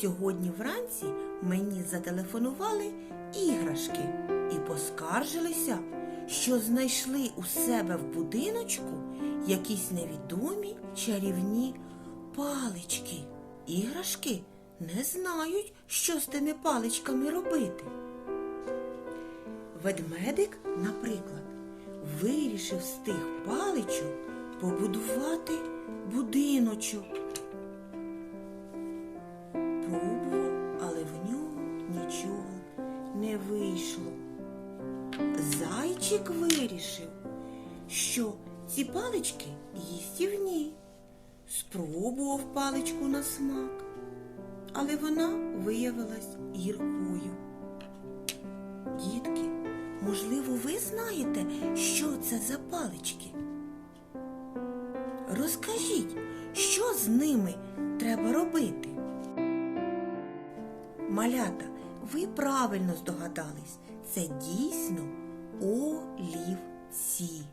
Сьогодні вранці мені зателефонували іграшки і поскаржилися, що знайшли у себе в будиночку якісь невідомі чарівні палички. Іграшки не знають, що з тими паличками робити. Ведмедик, наприклад, вирішив з тих паличок побудувати будиночок. Зайчик вирішив, що ці палички їстівні. Спробував паличку на смак, але вона виявилась гіркою. Дітки, можливо, ви знаєте, що це за палички? Розкажіть, що з ними треба робити? Малята, ви правильно здогадались, це дійсно олівці.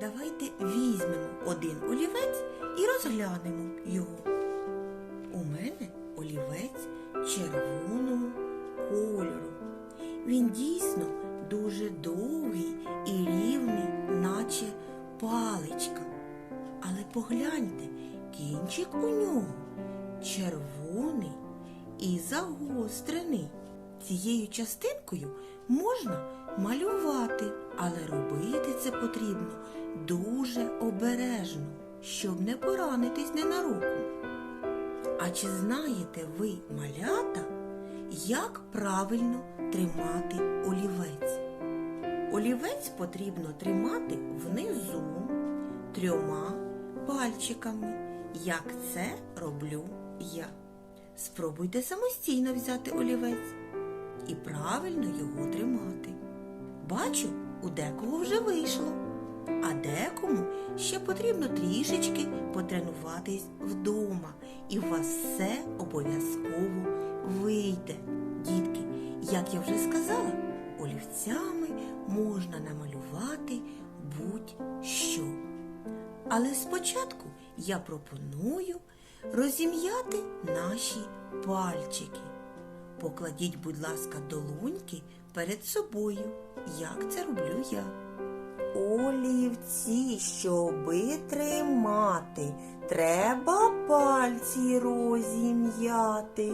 Давайте візьмемо один олівець і розглянемо його. У мене олівець червоного кольору. Він дійсно дуже довгий і рівний, наче паличка. Але погляньте, кінчик у нього червоний і загострений. Цією частинкою можна малювати, але робити це потрібно дуже обережно, щоб не поранитись ненароком. А чи знаєте ви, малята, як правильно тримати олівець? Олівець потрібно тримати внизу трьома пальчиками, як це роблю я. Спробуйте самостійно взяти олівець і правильно його тримати. Бачу, у декого вже вийшло, а декому ще потрібно трішечки потренуватись вдома, і у вас все обов'язково вийде. Дітки, як я вже сказала, олівцями можна намалювати будь-що. Але спочатку я пропоную розім'яти наші пальчики. Покладіть, будь ласка, долоньки перед собою, як це роблю я. Олівці, щоби тримати, треба пальці розім'яти.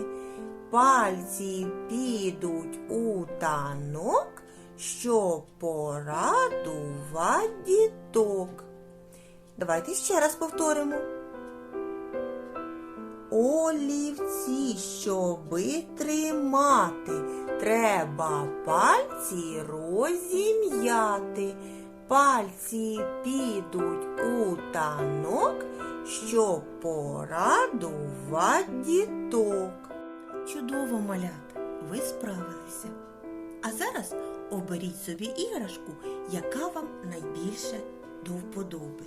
Пальці підуть у танок, щоб порадувати діток. Давайте ще раз повторимо. Олівці, щоби тримати, треба пальці розім'яти. Пальці підуть у танок, щоб порадувати діток. Чудово, малята, ви справилися. А зараз оберіть собі іграшку, яка вам найбільше до вподоби.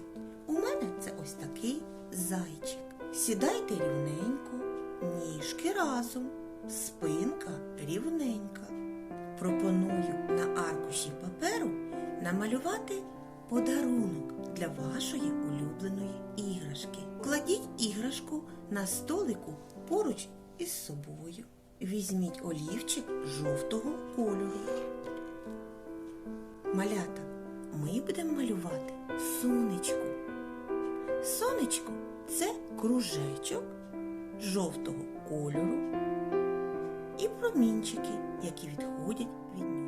У мене це ось такий зайчик. Сідайте рівненько, ніжки разом, спинка рівненька. Пропоную на аркуші паперу намалювати подарунок для вашої улюбленої іграшки. Кладіть іграшку на столику поруч із собою. Візьміть олівчик жовтого кольору. Малята, ми будемо малювати сонечко. Сонечко це кружечок жовтого кольору і промінчики, які відходять від нього.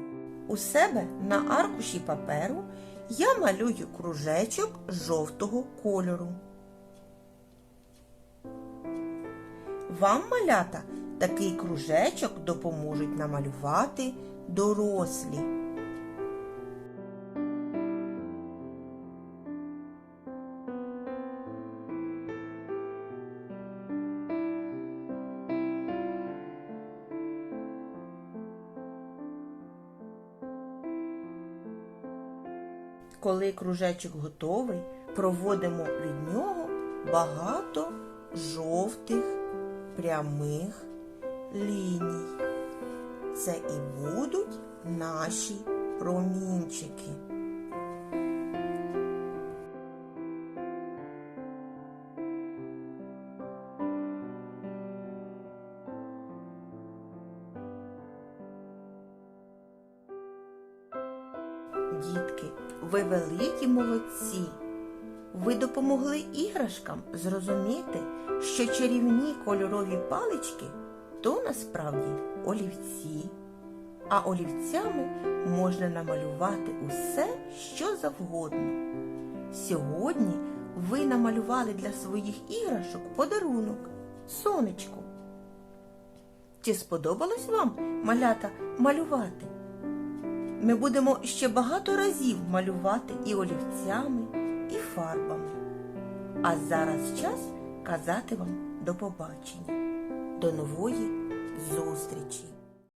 У себе на аркуші паперу я малюю кружечок жовтого кольору. Вам, малята, такий кружечок допоможуть намалювати дорослі. Коли кружечок готовий, проводимо від нього багато жовтих прямих ліній. Це і будуть наші промінчики. Дітки, ви великі молодці. Ви допомогли іграшкам зрозуміти, що чарівні кольорові палички то насправді олівці, а олівцями можна намалювати усе, що завгодно. Сьогодні ви намалювали для своїх іграшок подарунок сонечку. Чи сподобалось вам, малята, малювати? Ми будемо ще багато разів малювати і олівцями, і фарбами. А зараз час казати вам до побачення. До нової зустрічі!